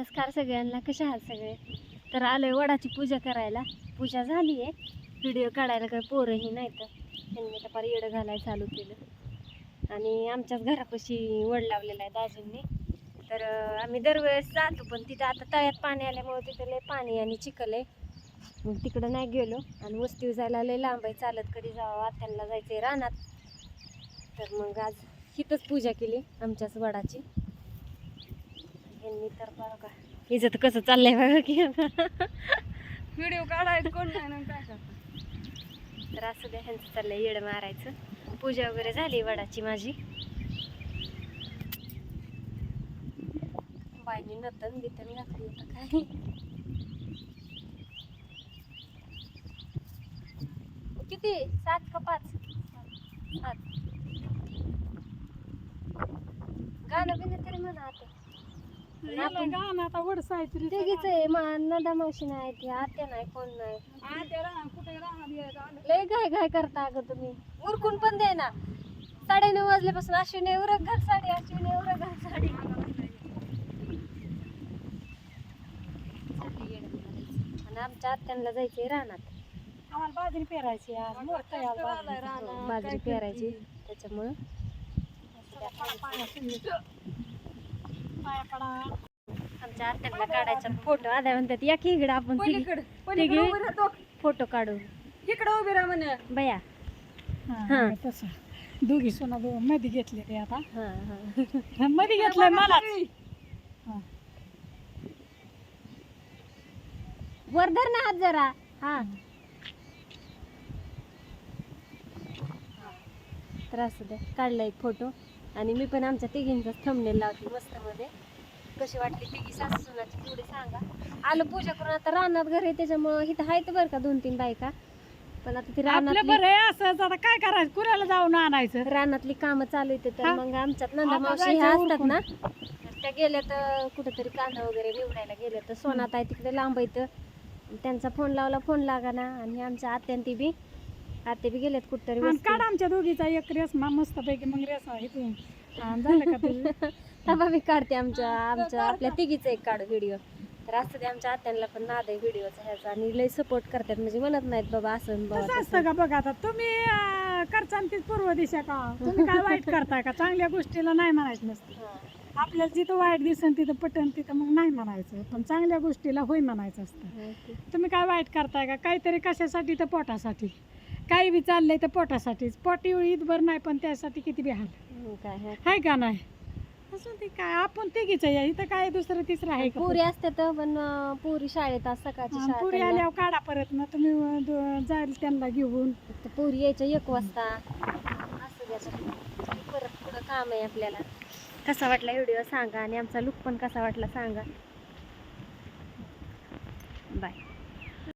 नमस्कार सगळ्यांना कशा आहात सगळे? तर आलोय वडाची पूजा करायला. पूजा झाली आहे व्हिडिओ काढायला काही पोरंही नाही तर त्यांनी आता पार येडं घालायला चालू केलं. आणि आमच्याच घरापाशी वड लावलेला आहे दाजींनी. तर आम्ही दरवेळेस जातो पण तिथं आता तळ्यात पाणी आल्यामुळे तिथं लय पाणी आणि चिखल आहे. मग तिकडं नाही गेलो. आणि वस्ती जायला लय लांब आहे. चालत कधी जावं आत्यांना जायचं आहे रानात. तर मग आज हिथंच पूजा केली आमच्याच वडाची. यांनी तर बघा का. हिचं तर कसं चाललंय बघा की. व्हिडिओ काढायचं कोण नाही ना काय करता तर असं द्या ह्यांचं चाललंय येड मारायचं. पूजा वगैरे झाली वडाची माझी. बाईनी नतन बितन घातली होतं काय? किती? सात का पाच? सात. गाणं बिणं तरी म्हणा आता. आता तिघीच आहे मा नंदा मावशी नाही ती आत्या नाही कोण नाही. कुठे राहणार लय घाय घाय करता अगं तुम्ही. उरकून पण दे ना. साडेनऊ वाजल्यापासून अश्विनी उरक घाल साडी अश्विनी उरक घाल साडी. आणि आमच्या आत्यांना जायचंय रानात. आम्हाला बाजरी पेरायची आज मोठं आहे आज बाजरी. हो, बाजरी पेरायची त्याच्यामुळं. आमच्या आत्यांना काढायचा फोटो. आद्या म्हणतात या की इकडं आपण तिघी- पलीकडं पलीकडं तिघी- उभी राहतो. फोटो काढू. इकडं उभी राहा म्हणे. बया. हा, तसं. दोघी सोना दो मध्ये घेतले ते आता. हा हा. मध्ये घेतलंय मला वर धर ना हात जरा. हा. तर असू द्या काढला एक फोटो. आणि मी पण आमच्या तिघींचा थंबनेल लावते मस्त मध्ये कशी वाटली तिघी सासू सुनाची थोडी सांगा. आलो पूजा करून आता रानात घर आहे त्याच्यामुळं इथं आहेत बरं का दोन तीन बायका. पण आता ती आपलं रानातली बरं आहे असं आता काय करायचं? कुणाला जाऊन आणायचं? रानातली कामं चालू आहेत तर हा. मग आमच्यात नंदा आता मावशी जायचं ह्या असतात. ना. तर त्या गेल्या तर कुठेतरी कांदा वगैरे निवडायला गेल्या तर सोनात आहे तिकडे लांब येतं त्यांचा फोन लावला फोन लागाना. आणि आमच्या आत्यान ती बी आत्या बी गेल्यात कुठतरी आणि. काढ आमच्या दोघीचा एक रेस मस्त पैकी मग रेस आणि झालं का तुझं? थांबा मी काढते आमच्या आमच्या आपल्या तिघीचा एक काढ व्हिडिओ तर असं ते आमच्या आत्यांना पण नाद आहे व्हिडिओचा ह्याचा. आणि लय सपोर्ट करतात म्हणजे म्हणत नाहीत बाबा असं बाबा. असतं का बघा आता तुम्ही अं, करचाल तीच पूर्व दिशा का? तुम्ही काय वाईट करताय का? चांगल्या गोष्टीला नाही म्हणायचं नसतं. आपल्याला जिथं वाईट दिसन तिथं पटन तिथं मग नाही म्हणायचं. पण चांगल्या गोष्टीला होय म्हणायचं असतं. हा. तुम्ही काय वाईट करताय का? काहीतरी कशासाठी तर पोटासाठी. काही बी चाललंय तर पोटासाठीच. पोट ईदभर नाही पण त्यासाठी किती बी हाल. हं, काय हा. आहे का नाही? असं ते काय आपण तिघीच आहे इथं काय दुसरं तिसरं आहे का पुरी असतात पण अं, पुरी शाळेत आज सकाळची आणि शाळा पुरी त्यांना. आल्यावर काढा परत ना तुम्ही अं, दो- जाईल त्यांना घेऊन. तर पोरी यायच्या एक वाजता. असं द्यायचं परत पुढं काम आहे आपल्याला. कसा वाटला व्हिडिओ सांगा आणि आमचा लुक पण कसा वाटला सांगा. बाय.